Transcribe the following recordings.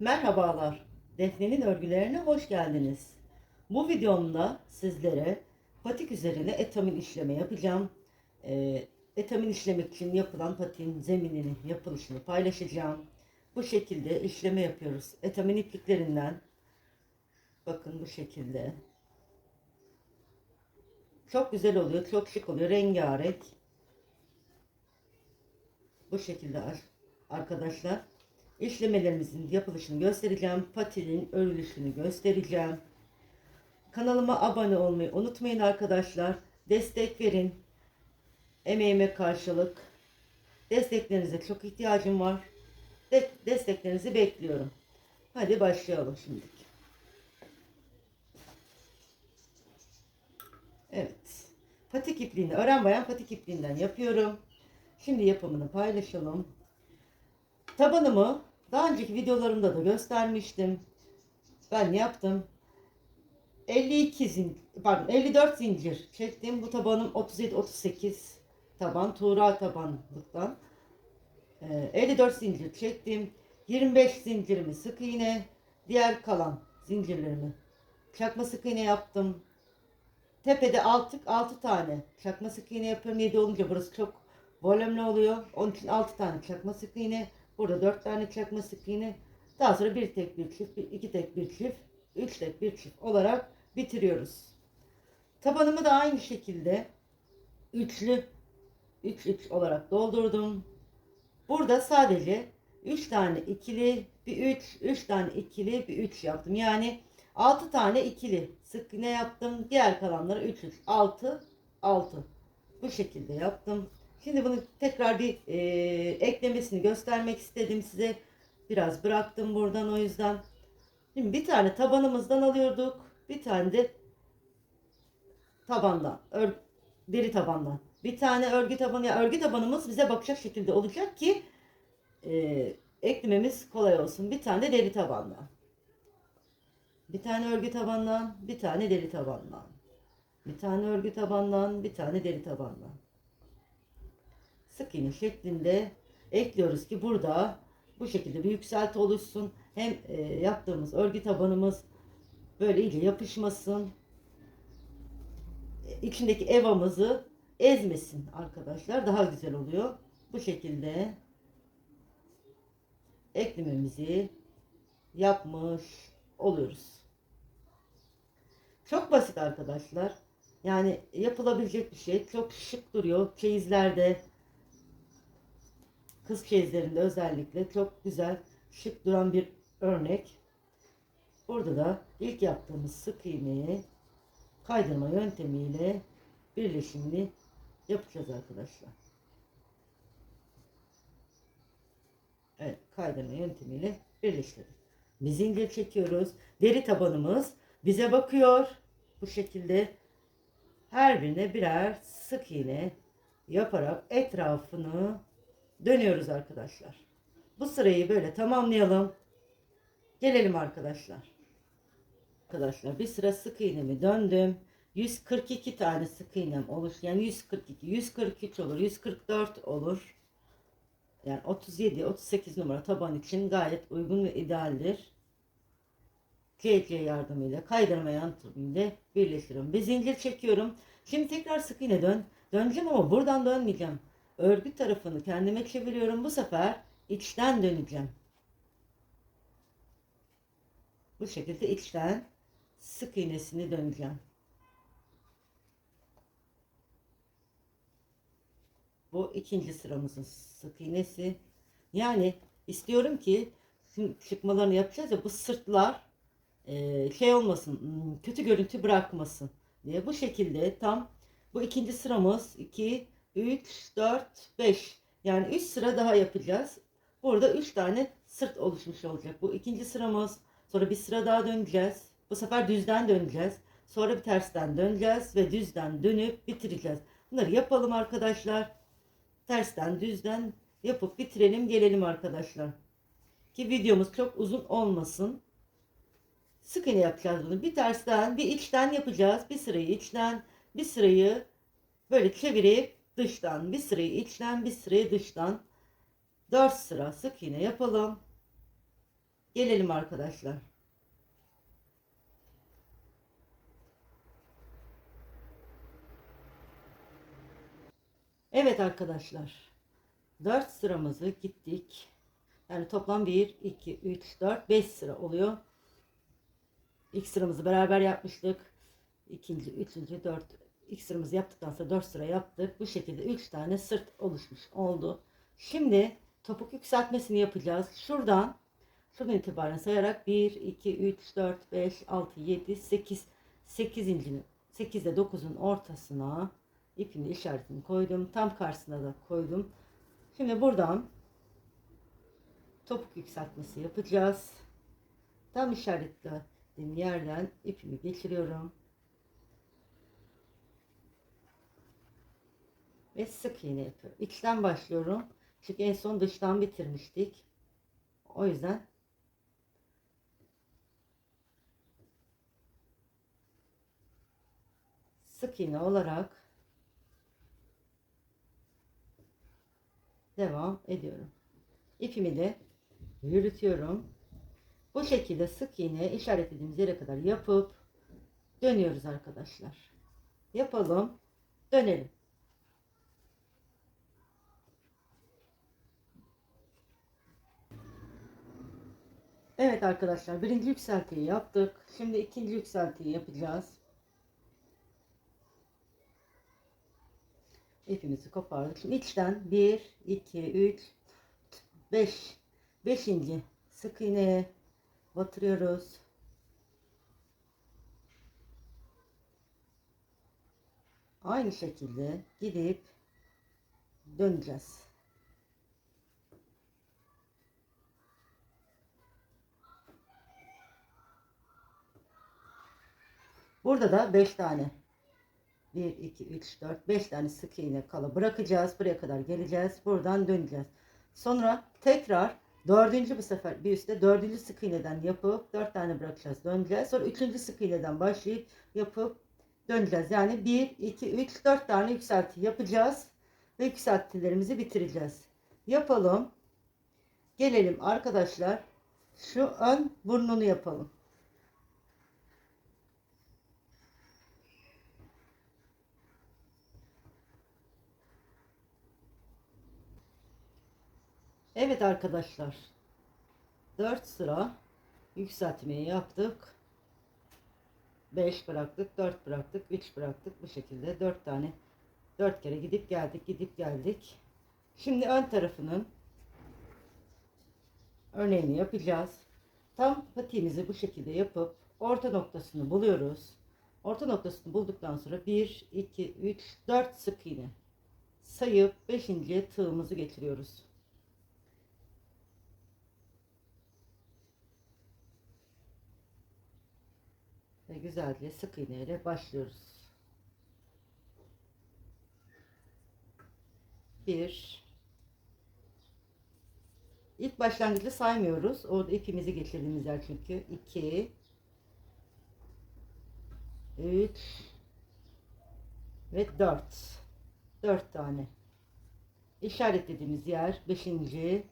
Merhabalar, Defne'nin örgülerine hoş geldiniz. Bu videomda sizlere patik üzerine etamin işleme yapacağım. Ee, etamin işlemek için yapılan patiğin zeminini, yapılışını paylaşacağım. Bu şekilde işleme yapıyoruz. Etamin ipliklerinden, bakın bu şekilde. Çok güzel oluyor, çok şık oluyor, rengarenk. Bu şekilde ar- arkadaşlar. İşlemelerimizin yapılışını göstereceğim. Patinin örülüşünü göstereceğim. Kanalıma abone olmayı unutmayın arkadaşlar. Destek verin. Emeğime karşılık. Desteklerinize çok ihtiyacım var. De- desteklerinizi bekliyorum. Hadi başlayalım şimdi. Evet. Patik ipliğini, öğren bayan patik ipliğinden yapıyorum. Şimdi yapımını paylaşalım. Tabanımı daha önceki videolarımda da göstermiştim. Ben yaptım? 52 zincir, pardon 54 zincir çektim. Bu tabanım 37-38 taban, tuğra tabanlıktan. Ee, 54 zincir çektim. 25 zincirimi sık iğne, diğer kalan zincirlerimi çakma sık iğne yaptım. Tepede 6 6 tane çakma sık iğne yapıyorum. 7 olunca burası çok volümlü oluyor. Onun için 6 tane çakma sık iğne. Burada 4 tane çakma sık. Daha sonra bir tek bir çift, iki tek bir çift, üç tek bir çift olarak bitiriyoruz. Tabanımı da aynı şekilde üçlü 3 3 olarak doldurdum. Burada sadece 3 tane ikili, bir 3, 3 tane ikili, bir 3 yaptım. Yani 6 tane ikili sık iğne yaptım. Diğer kalanları 3 3 6 6. Bu şekilde yaptım. Şimdi bunu tekrar bir e, eklemesini göstermek istedim size. Biraz bıraktım buradan o yüzden. Şimdi bir tane tabanımızdan alıyorduk. Bir tane de tabandan. ör- deri tabandan. Bir tane örgü tabanı. ya örgü tabanımız bize bakacak şekilde olacak ki e, eklememiz kolay olsun. Bir tane de deri tabandan. Bir tane örgü tabandan. Bir tane deri tabandan. Bir tane örgü tabandan. Bir tane deri tabandan sık iğne şeklinde ekliyoruz ki burada bu şekilde bir yükselti oluşsun. Hem e, yaptığımız örgü tabanımız böyle iyice yapışmasın. E, içindeki evamızı ezmesin arkadaşlar. Daha güzel oluyor. Bu şekilde eklememizi yapmış oluyoruz. Çok basit arkadaşlar. Yani yapılabilecek bir şey. Çok şık duruyor. Çeyizlerde, kız çeyizlerinde özellikle çok güzel şık duran bir örnek. Burada da ilk yaptığımız sık iğneyi kaydırma yöntemiyle birleşimini yapacağız arkadaşlar. Evet kaydırma yöntemiyle birleştirdik. Bir zincir çekiyoruz. Deri tabanımız bize bakıyor. Bu şekilde her birine birer sık iğne yaparak etrafını dönüyoruz arkadaşlar. Bu sırayı böyle tamamlayalım. Gelelim arkadaşlar. Arkadaşlar bir sıra sık iğnemi döndüm. 142 tane sık iğnem olur. Yani 142, 143 olur, 144 olur. Yani 37, 38 numara taban için gayet uygun ve idealdir. KC yardımıyla kaydırma yöntemiyle birleştiriyorum. Bir zincir çekiyorum. Şimdi tekrar sık iğne dön. Döneceğim ama buradan dönmeyeceğim. Örgü tarafını kendime çeviriyorum. Bu sefer içten döneceğim. Bu şekilde içten sık iğnesini döneceğim. Bu ikinci sıramızın sık iğnesi. Yani istiyorum ki şimdi çıkmalarını yapacağız ya bu sırtlar e, şey olmasın hmm, kötü görüntü bırakmasın diye bu şekilde tam bu ikinci sıramız 2 3 4 5 yani 3 sıra daha yapacağız. Burada 3 tane sırt oluşmuş olacak. Bu ikinci sıramız. Sonra bir sıra daha döneceğiz. Bu sefer düzden döneceğiz. Sonra bir tersten döneceğiz ve düzden dönüp bitireceğiz. Bunları yapalım arkadaşlar. Tersten düzden yapıp bitirelim gelelim arkadaşlar. Ki videomuz çok uzun olmasın. Sık iğne yapacağız bunu. Bir tersten bir içten yapacağız. Bir sırayı içten bir sırayı böyle çevirip dıştan bir sırayı içten bir sırayı dıştan 4 sıra sık iğne yapalım. Gelelim arkadaşlar. Evet arkadaşlar. 4 sıramızı gittik. Yani toplam 1, 2, 3, 4, 5 sıra oluyor. İlk sıramızı beraber yapmıştık. İkinci, üçüncü, dört. İlk sıramızı yaptıktan sonra 4 sıra yaptık. Bu şekilde 3 tane sırt oluşmuş oldu. Şimdi topuk yükseltmesini yapacağız. Şuradan şuradan itibaren sayarak 1, 2, 3, 4, 5, 6, 7, 8, 8 incinin 8 ile 9'un ortasına ipini işaretini koydum. Tam karşısına da koydum. Şimdi buradan topuk yükseltmesi yapacağız. Tam işaretlediğim yerden ipimi geçiriyorum. Ve sık iğne yapıyorum. İçten başlıyorum. Çünkü en son dıştan bitirmiştik. O yüzden sık iğne olarak devam ediyorum. İpimi de yürütüyorum. Bu şekilde sık iğne işaretlediğimiz yere kadar yapıp dönüyoruz arkadaşlar. Yapalım. Dönelim. Evet arkadaşlar birinci yükseltiyi yaptık. Şimdi ikinci yükseltiyi yapacağız. İpimizi kopardık. Şimdi içten 1, 2, 3, 5. 5. sık iğneye batırıyoruz. Aynı şekilde gidip döneceğiz. Burada da 5 tane 1, 2, 3, 4, 5 tane sık iğne kala bırakacağız. Buraya kadar geleceğiz. Buradan döneceğiz. Sonra tekrar dördüncü bu sefer bir üstte dördüncü sık iğneden yapıp 4 tane bırakacağız. Döneceğiz. Sonra üçüncü sık iğneden başlayıp yapıp döneceğiz. Yani 1, 2, 3, 4 tane yükselti yapacağız. Ve yükseltilerimizi bitireceğiz. Yapalım. Gelelim arkadaşlar. Şu ön burnunu yapalım. Evet arkadaşlar. 4 sıra yükseltmeyi yaptık. 5 bıraktık, 4 bıraktık, 3 bıraktık. Bu şekilde 4 tane 4 kere gidip geldik, gidip geldik. Şimdi ön tarafının örneğini yapacağız. Tam patiğimizi bu şekilde yapıp orta noktasını buluyoruz. Orta noktasını bulduktan sonra 1, 2, 3, 4 sık iğne sayıp 5. tığımızı getiriyoruz. Ve güzelce sık iğne ile başlıyoruz. Bir. İlk başlangıcı saymıyoruz. Orada ipimizi geçirdiğimiz yer çünkü. İki. Üç. Ve dört. Dört tane. İşaretlediğimiz yer. Beşinci.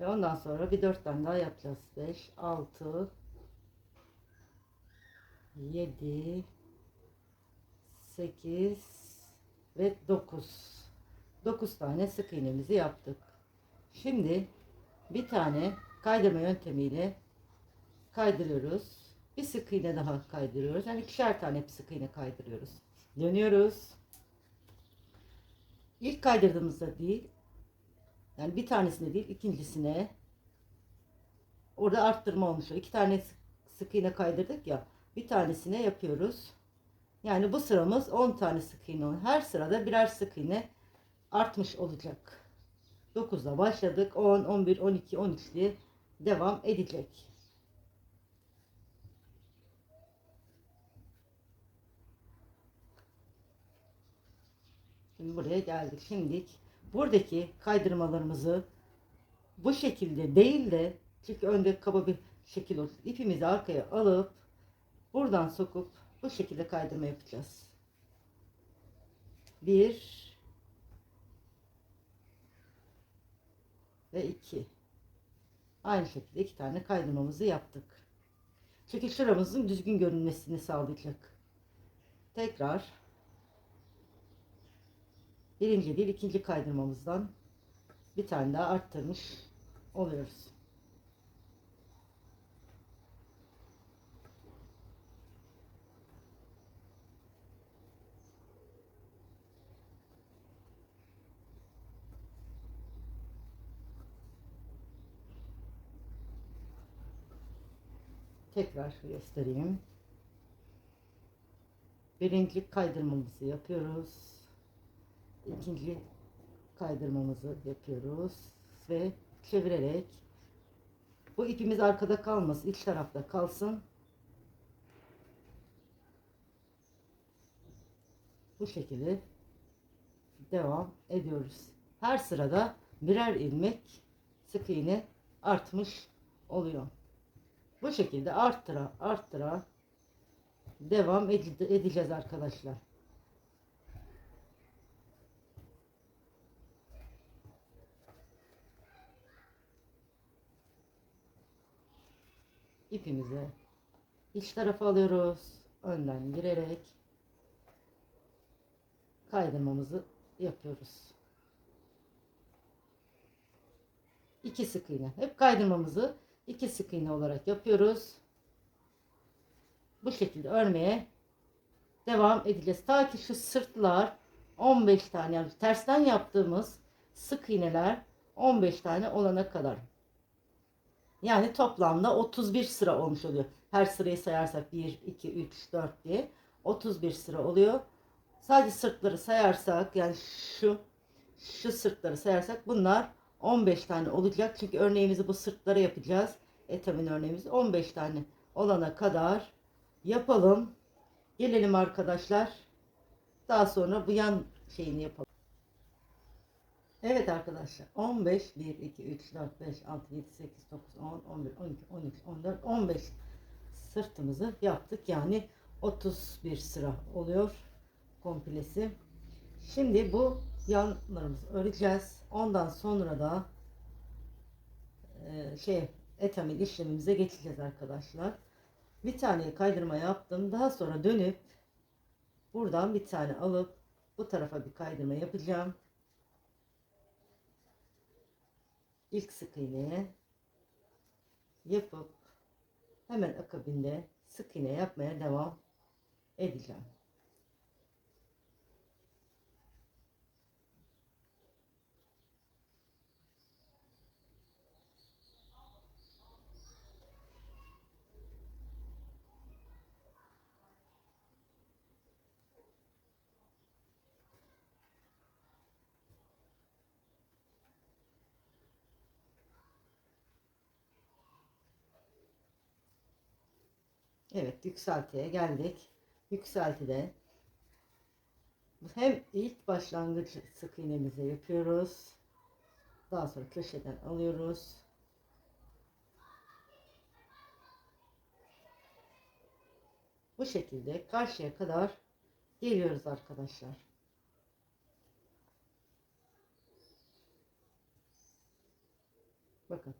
Ve ondan sonra bir dört tane daha yapacağız. Beş, altı, 7 8 ve 9 9 tane sık iğnemizi yaptık. Şimdi bir tane kaydırma yöntemiyle kaydırıyoruz. Bir sık iğne daha kaydırıyoruz. Yani ikişer tane bir sık iğne kaydırıyoruz. Dönüyoruz. İlk kaydırdığımızda değil yani bir tanesine değil ikincisine orada arttırma olmuş. İki tane sık iğne kaydırdık ya bir tanesine yapıyoruz. Yani bu sıramız 10 tane sık iğne. Her sırada birer sık iğne artmış olacak. 9'da başladık. 10, 11, 12, 13 diye devam edecek. Şimdi buraya geldik. Şimdi buradaki kaydırmalarımızı bu şekilde değil de çünkü önde kaba bir şekil olsun. İpimizi arkaya alıp Buradan sokup bu şekilde kaydırma yapacağız. Bir ve iki. Aynı şekilde iki tane kaydırmamızı yaptık. Çünkü şuramızın düzgün görünmesini sağlayacak. Tekrar birinci değil ikinci kaydırmamızdan bir tane daha arttırmış oluyoruz. Tekrar göstereyim. Birinci kaydırmamızı yapıyoruz. İkinci kaydırmamızı yapıyoruz ve çevirerek bu ipimiz arkada kalmasın, iç tarafta kalsın. Bu şekilde devam ediyoruz. Her sırada birer ilmek sık iğne artmış oluyor. Bu şekilde arttıra arttıra devam ede- edeceğiz arkadaşlar. ipimizi iç tarafa alıyoruz. Önden girerek kaydırmamızı yapıyoruz. İki sık iğne. Hep kaydırmamızı iki sık iğne olarak yapıyoruz. Bu şekilde örmeye devam edeceğiz. Ta ki şu sırtlar 15 tane yani tersten yaptığımız sık iğneler 15 tane olana kadar. Yani toplamda 31 sıra olmuş oluyor. Her sırayı sayarsak 1, 2, 3, 4 diye 31 sıra oluyor. Sadece sırtları sayarsak yani şu şu sırtları sayarsak bunlar 15 tane olacak. Çünkü örneğimizi bu sırtlara yapacağız. Etamin örneğimizi 15 tane olana kadar yapalım. Gelelim arkadaşlar. Daha sonra bu yan şeyini yapalım. Evet arkadaşlar 15 1 2 3 4 5 6 7 8 9 10 11 12 13 14 15 sırtımızı yaptık. Yani 31 sıra oluyor komplesi. Şimdi bu yanlarımızı öreceğiz. Ondan sonra da e, şey etamin işlemimize geçeceğiz arkadaşlar. Bir tane kaydırma yaptım. Daha sonra dönüp buradan bir tane alıp bu tarafa bir kaydırma yapacağım. ilk sık iğneye yapıp hemen akabinde sık iğne yapmaya devam edeceğim. Evet yükseltiye geldik. Yükseltide hem ilk başlangıç sık iğnemizi yapıyoruz. Daha sonra köşeden alıyoruz. Bu şekilde karşıya kadar geliyoruz arkadaşlar. Bakın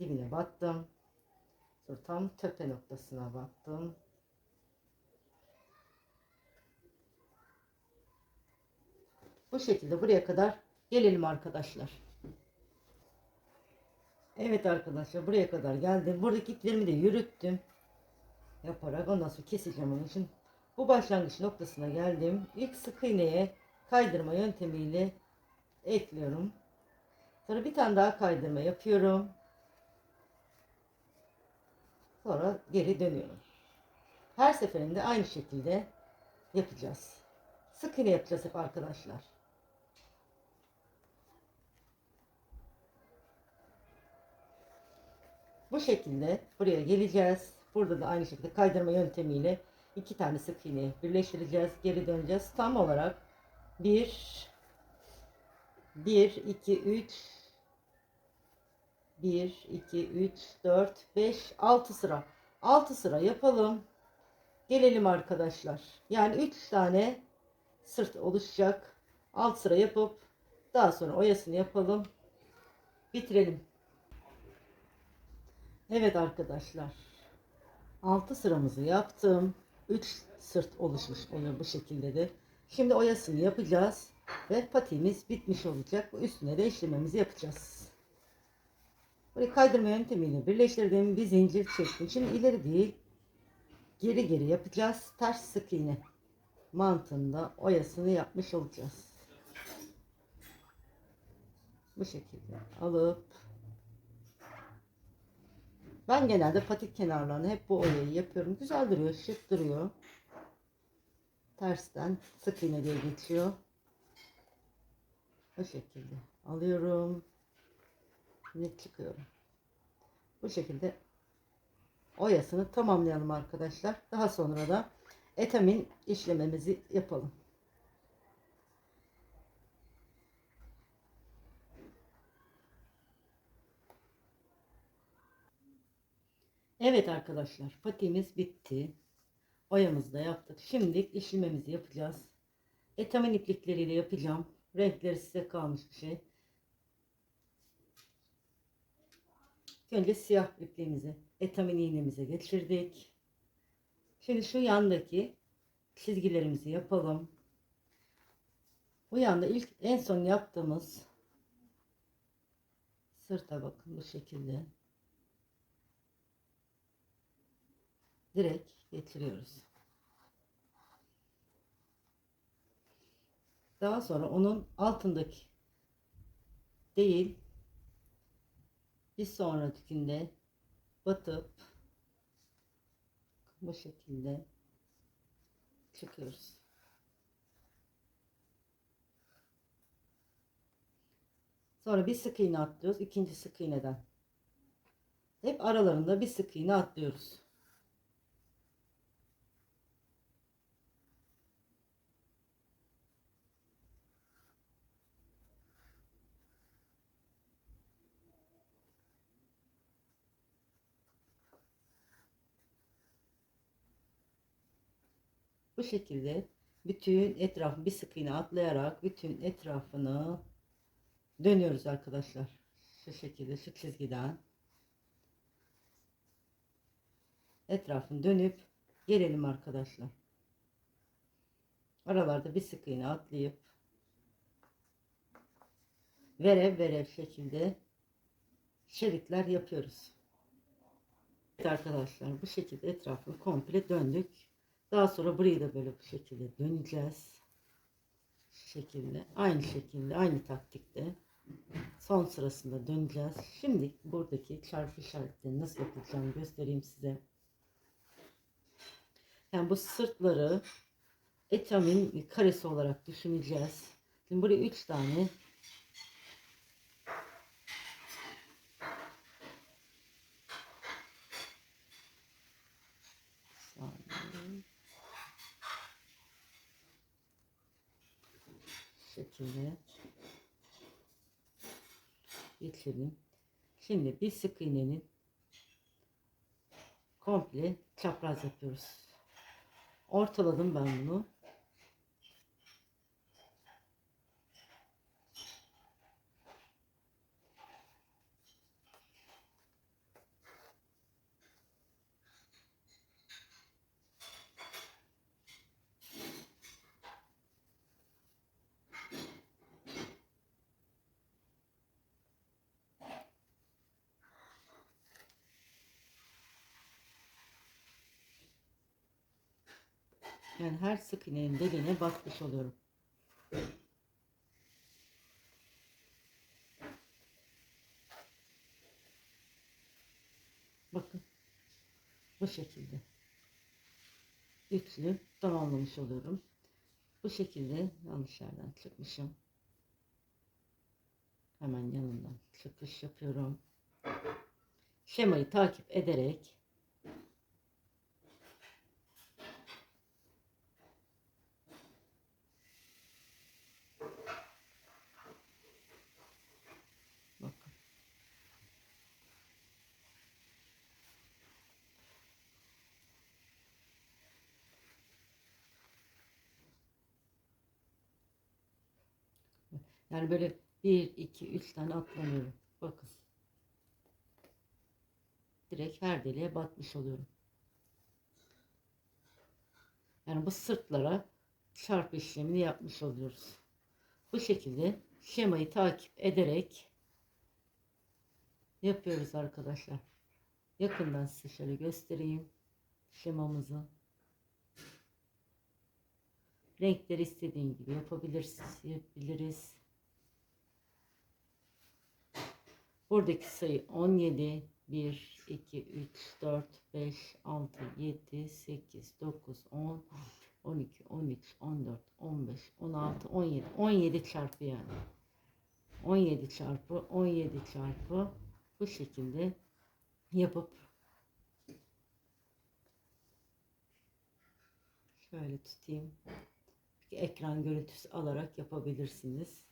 dibine battım. Sonra tam tepe noktasına battım. Bu şekilde buraya kadar gelelim arkadaşlar. Evet arkadaşlar buraya kadar geldim. Buradaki iplerimi de yürüttüm. Yaparak ondan sonra keseceğim onun için. Bu başlangıç noktasına geldim. İlk sık iğneye kaydırma yöntemiyle ekliyorum. Sonra bir tane daha kaydırma yapıyorum. Sonra geri dönüyorum. Her seferinde aynı şekilde yapacağız. Sık iğne yapacağız hep arkadaşlar. Bu şekilde buraya geleceğiz. Burada da aynı şekilde kaydırma yöntemiyle iki tane sık iğneyi birleştireceğiz. Geri döneceğiz. Tam olarak 1 1 2 3 1 2 3 4 5 6 sıra. 6 sıra yapalım. Gelelim arkadaşlar. Yani 3 tane sırt oluşacak. 6 sıra yapıp daha sonra oyasını yapalım. Bitirelim. Evet arkadaşlar. 6 sıramızı yaptım. 3 sırt oluşmuş oluyor bu şekilde de. Şimdi oyasını yapacağız. Ve patiğimiz bitmiş olacak. Bu üstüne de işlememizi yapacağız. Böyle kaydırma yöntemiyle birleştirdim. Bir zincir çektim. Şimdi ileri değil. Geri geri yapacağız. Ters sık iğne mantığında oyasını yapmış olacağız. Bu şekilde alıp ben genelde patik kenarlarını hep bu oyayı yapıyorum. Güzel duruyor, şık duruyor. Tersten sık iğne diye geçiyor. Bu şekilde alıyorum. Şimdi çıkıyorum. Bu şekilde oyasını tamamlayalım arkadaşlar. Daha sonra da etamin işlememizi yapalım. Evet arkadaşlar patiğimiz bitti. Oyamızı da yaptık. Şimdi işlememizi yapacağız. Etamin iplikleriyle yapacağım. Renkleri size kalmış bir şey. Önce siyah ipliğimizi etamin iğnemize geçirdik. Şimdi şu yandaki çizgilerimizi yapalım. Bu yanda ilk en son yaptığımız sırta bakın bu şekilde. Direkt getiriyoruz. Daha sonra onun altındaki değil bir sonrakinde batıp bu şekilde çıkıyoruz. Sonra bir sık iğne atlıyoruz. ikinci sık iğneden. Hep aralarında bir sık iğne atlıyoruz. Bu şekilde bütün etrafı bir sık iğne atlayarak bütün etrafını dönüyoruz arkadaşlar. Şu şekilde şu çizgiden etrafını dönüp gelelim arkadaşlar. Aralarda bir sık iğne atlayıp verev verev şekilde şeritler yapıyoruz. Evet arkadaşlar bu şekilde etrafını komple döndük. Daha sonra burayı da böyle bu şekilde döneceğiz. Şu şekilde. Aynı şekilde. Aynı taktikte. Son sırasında döneceğiz. Şimdi buradaki çarpı işaretlerini nasıl yapacağımı göstereyim size. Yani bu sırtları etamin karesi olarak düşüneceğiz. Şimdi buraya 3 tane şekilde geçelim. Şimdi bir sık iğnenin komple çapraz yapıyoruz. Ortaladım ben bunu. Yani her sık iğnenin deliğine batmış oluyorum. Bakın. Bu şekilde. Üçlü tamamlamış oluyorum. Bu şekilde yanlış yerden çıkmışım. Hemen yanından çıkış yapıyorum. Şemayı takip ederek Bakın. Yani böyle bir, iki, üç tane atlamıyorum. Bakın. direkt her deliğe batmış oluyorum. Yani bu sırtlara çarpı işlemini yapmış oluyoruz. Bu şekilde şemayı takip ederek yapıyoruz arkadaşlar. Yakından size şöyle göstereyim şemamızı. Renkleri istediğin gibi yapabilirsiniz, yapabiliriz. Buradaki sayı 17, 1, 2, 3, 4, 5, 6, 7, 8, 9, 10, 12, 13, 14, 15, 16, 17. 17 çarpı yani. 17 çarpı 17 çarpı bu şekilde yapıp şöyle tutayım. Ekran görüntüsü alarak yapabilirsiniz.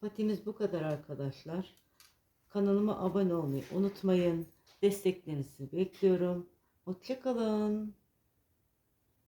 Patimiz bu kadar arkadaşlar. Kanalıma abone olmayı unutmayın. Desteklerinizi bekliyorum. Hoşçakalın.